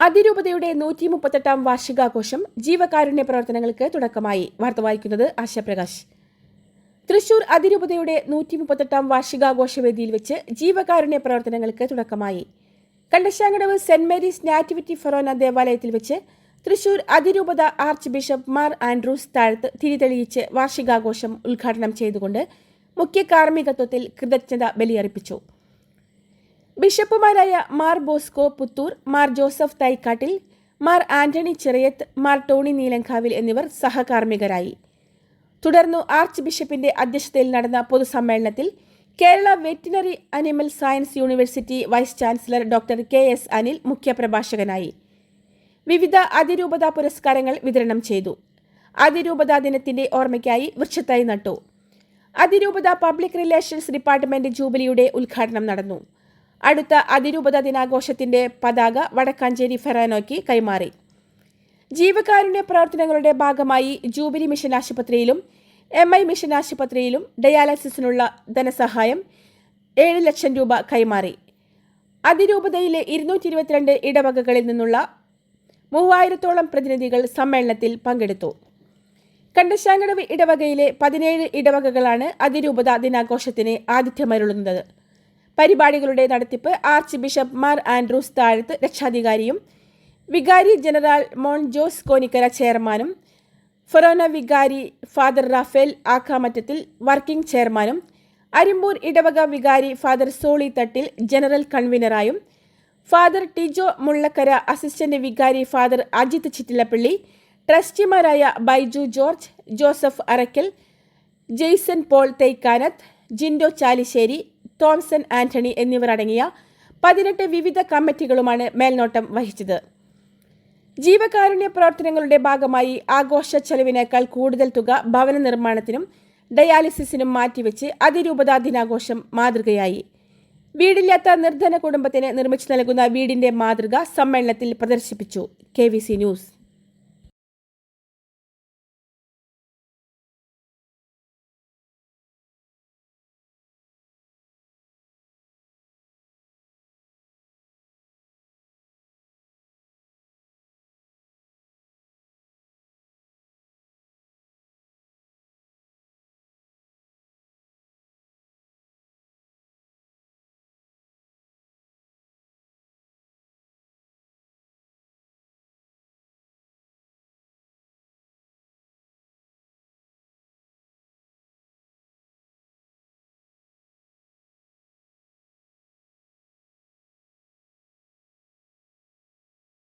അതിരൂപതയുടെ നൂറ്റി മുപ്പത്തെട്ടാം വാർഷികാഘോഷം ജീവകാരുണ്യ പ്രവർത്തനങ്ങൾക്ക് തുടക്കമായി. വാർത്ത വായിക്കുന്നത് ആശാപ്രകാശ് തൃശൂർ അതിരൂപതയുടെ നൂറ്റി മുപ്പത്തെട്ടാം വാർഷികാഘോഷ വേദിയിൽ വെച്ച് ജീവകാരുണ്യ പ്രവർത്തനങ്ങൾക്ക് തുടക്കമായി. Kandassankadavu saint Mary's nativity forane ദേവാലയത്തിൽ വെച്ച് തൃശൂർ അതിരൂപത ആർച്ച് ബിഷപ്പ് മാർ ആൻഡ്രൂസ് താഴത്ത് തിരിതെളിയിച്ച് വാർഷികാഘോഷം ഉദ്ഘാടനം ചെയ്തുകൊണ്ട് മുഖ്യ കാർമ്മികത്വത്തിൽ കൃതജ്ഞത ബലിയർപ്പിച്ചു. ബിഷപ്പുമാരായ Mar Bosco Puthur Mar Joseph Thaikkattil Mar Antony Cheriyath Mar Tony Neelankavil എന്നിവർ സഹകാർമ്മികരായി. തുടർന്നു ആർച്ച് ബിഷപ്പിന്റെ അധ്യക്ഷതയിൽ നടന്ന പൊതുസമ്മേളനത്തിൽ Kerala veterinary animal science university vice chancellor doctor K. S. Anil മുഖ്യപ്രഭാഷകനായി. വിവിധ അതിരൂപതാ പുരസ്കാരങ്ങൾ വിതരണം ചെയ്തു. അതിരൂപതാ ദിനത്തിന്റെ ഓർമ്മയ്ക്കായി വൃക്ഷത്തൈ നട്ടു. അതിരൂപത പബ്ലിക് റിലേഷൻസ് ഡിപ്പാർട്ട്മെന്റ് ജൂബിലിയുടെ ഉദ്ഘാടനം നടന്നു. അടുത്ത അതിരൂപത ദിനാഘോഷത്തിന്റെ പതാക വടക്കാഞ്ചേരി ഫെറാനോയ്ക്ക് കൈമാറി. ജീവകാരുണ്യ പ്രവർത്തനങ്ങളുടെ ഭാഗമായി ജൂബിലി മിഷൻ ആശുപത്രിയിലും എം ഐ മിഷൻ ആശുപത്രിയിലും ഡയാലിസിസിനുള്ള ധനസഹായം ഏഴ് ലക്ഷം രൂപ കൈമാറി. അതിരൂപതയിലെ ഇരുന്നൂറ്റി ഇരുപത്തിരണ്ട് ഇടവകകളിൽ നിന്നുള്ള മൂവായിരത്തോളം പ്രതിനിധികൾ സമ്മേളനത്തിൽ പങ്കെടുത്തു. കണ്ടശാങ്കടവ് ഇടവകയിലെ പതിനേഴ് ഇടവകകളാണ് അതിരൂപത ദിനാഘോഷത്തിന് ആതിഥ്യമരുളുന്നത്. പരിപാടികളുടെ നടത്തിപ്പ് ആർച്ച് ബിഷപ്പ് മാർ ആൻഡ്രൂസ് താഴത്ത് രക്ഷാധികാരിയും വികാരി ജനറൽ മോൺ ജോസ് കോനിക്കര ചെയർമാനും ഫൊറോന വികാരി ഫാദർ റാഫേൽ ആക്കാമറ്റത്തിൽ വർക്കിംഗ് ചെയർമാനും അരിമ്പൂർ ഇടവക വികാരി ഫാദർ സോളി തട്ടിൽ ജനറൽ കൺവീനറായും ഫാദർ ടിജോ മുള്ളക്കര അസിസ്റ്റന്റ് വികാരി father Ajith Chittilappally ട്രസ്റ്റിമാരായ Baiju George Joseph Arakkal Jaison Paul Thaikkanath Jindo Chalissery Thomson Antony എന്നിവർ അടങ്ങിയ പതിനെട്ട് വിവിധ കമ്മിറ്റികളുമാണ് മേൽനോട്ടം വഹിച്ചത്. ജീവകാരുണ്യ പ്രവർത്തനങ്ങളുടെ ഭാഗമായി ആഘോഷ ചെലവിനേക്കാൾ കൂടുതൽ തുക ഭവന നിർമ്മാണത്തിനും ഡയാലിസിസിനും മാറ്റിവെച്ച് അതിരൂപതാ ദിനാഘോഷം മാതൃകയായി. വീടില്ലാത്ത നിർധന കുടുംബത്തിന് നിർമ്മിച്ചു നൽകുന്ന വീടിന്റെ മാതൃക സമ്മേളനത്തിൽ പ്രദർശിപ്പിച്ചു. K news.